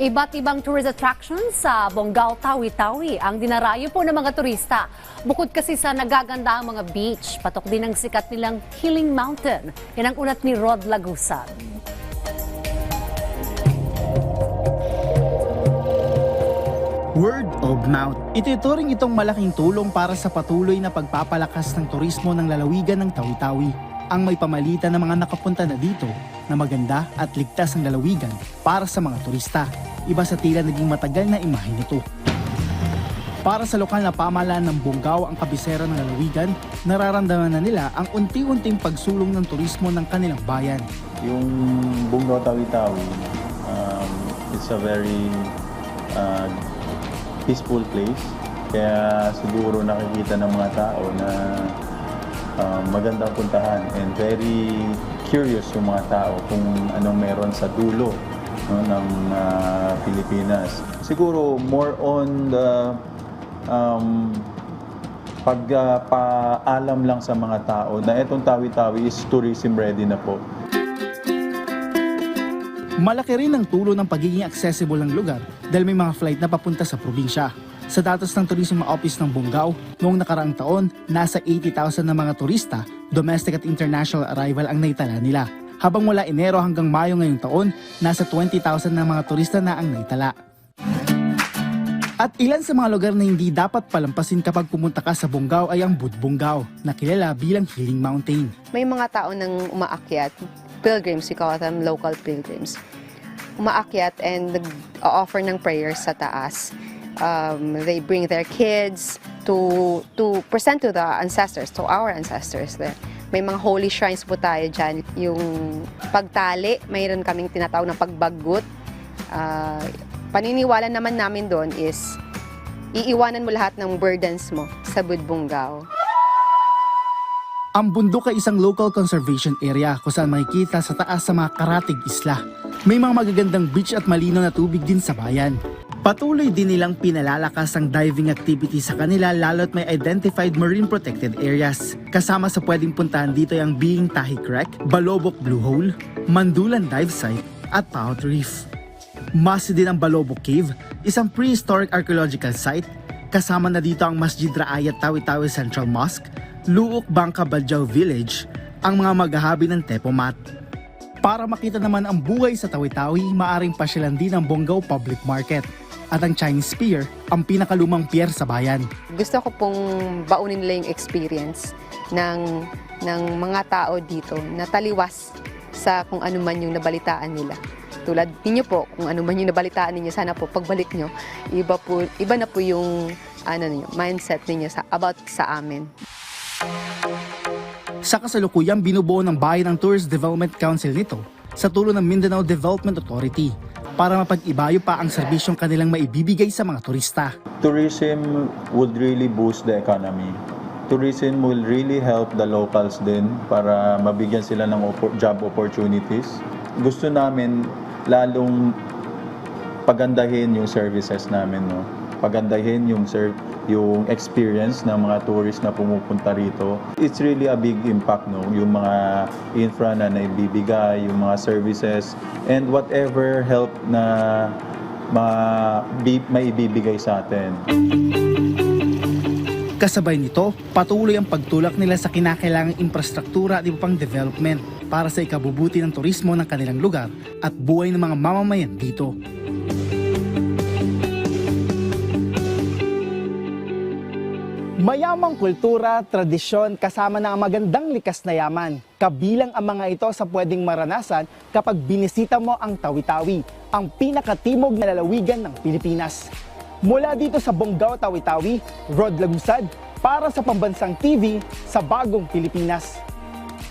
Iba't ibang tourist attractions sa Bonggao, Tawi-Tawi ang dinarayo po ng mga turista. Bukod kasi sa nagaganda ang mga beach, patok din ang sikat nilang Healing Mountain. Yan ang ulat ni Rod Lagusan. Word of mouth. Ituturing itong malaking tulong para sa patuloy na pagpapalakas ng turismo ng lalawigan ng Tawi-Tawi. Ang may pamalitan ng mga nakapunta na dito na maganda at ligtas ang lalawigan para sa mga turista. Iba sa tila naging matagal na imahe nito. Para sa lokal na pamahalaan ng Bonggao ang kabisera ng lalawigan, nararamdaman na nila ang unti-unting pagsulong ng turismo ng kanilang bayan. Yung Bungo Tawi-Tawi, um, it's a very uh, peaceful place. Kaya siguro nakikita ng mga tao na uh, magandang puntahan and very curious yung mga tao kung anong meron sa dulo no, ng uh, Pilipinas. Siguro more on the um, pagpaalam lang sa mga tao na itong Tawi-Tawi is tourism ready na po. Malaki rin ang tulo ng pagiging accessible ng lugar dahil may mga flight na papunta sa probinsya. Sa datos ng Tourism Office ng Bonggao, noong nakaraang taon, nasa 80,000 na mga turista, domestic at international arrival ang naitala nila. Habang mula Enero hanggang Mayo ngayong taon, nasa 20,000 na mga turista na ang naitala. At ilan sa mga lugar na hindi dapat palampasin kapag pumunta ka sa Bonggao ay ang Budbonggao, na kilala bilang Healing Mountain. may mga tao nang umaakyat, pilgrims, we call them local pilgrims. Umaakyat and nag-offer ng prayers sa taas. Um, they bring their kids to to present to the ancestors, to our ancestors there. May mga holy shrines po tayo dyan. Yung pagtali, mayroon kaming tinatawag na pagbagot. Ah, paniniwala naman namin doon is iiwanan mo lahat ng burdens mo sa Budbunggao. Ang bundok ay isang local conservation area kung saan makikita sa taas sa mga karatig isla. May mga magagandang beach at malinaw na tubig din sa bayan. Patuloy din nilang pinalalakas ang diving activity sa kanila lalo't may identified marine protected areas. Kasama sa pwedeng puntahan dito ang Being Tahi Creek, Balobok Blue Hole, Mandulan Dive Site at Paut Reef. Masi din ang Balobok Cave, isang prehistoric archaeological site. Kasama na dito ang Masjid Raayat Tawi-Tawi Central Mosque, Luok Bangka Baljao Village, ang mga maghahabi ng Tepomat. Para makita naman ang buhay sa Tawi-Tawi, maaring pasyalan din ang Bonggao Public Market at ang Chinese Pier, ang pinakalumang pier sa bayan. gusto ko pong baunin nila yung experience ng, ng mga tao dito na taliwas sa kung ano man yung nabalitaan nila. Tulad ninyo po, kung ano man yung nabalitaan ninyo, sana po pagbalik nyo, iba, po, iba na po yung ano ninyo, mindset ninyo sa, about sa amin. Sa kasalukuyan, binubuo ng bayan ng Tourist Development Council nito sa tulong ng Mindanao Development Authority para mapag-ibayo pa ang serbisyong kanilang maibibigay sa mga turista. tourism would really boost the economy. Tourism will really help the locals din para mabigyan sila ng job opportunities. Gusto namin lalong pagandahin yung services namin, no? Pagandahin yung ser- yung experience ng mga tourist na pumupunta rito. It's really a big impact, no? Yung mga infra na naibibigay, yung mga services, and whatever help na ma bi- maibibigay sa atin. Kasabay nito, patuloy ang pagtulak nila sa kinakailangang infrastruktura at iba pang development para sa ikabubuti ng turismo ng kanilang lugar at buhay ng mga mamamayan dito. Mayamang kultura, tradisyon, kasama ng magandang likas na yaman. Kabilang ang mga ito sa pwedeng maranasan kapag binisita mo ang Tawi-Tawi, ang pinakatimog na lalawigan ng Pilipinas. Mula dito sa Bonggao, Tawi-Tawi, Rod Lagusad, para sa Pambansang TV sa Bagong Pilipinas.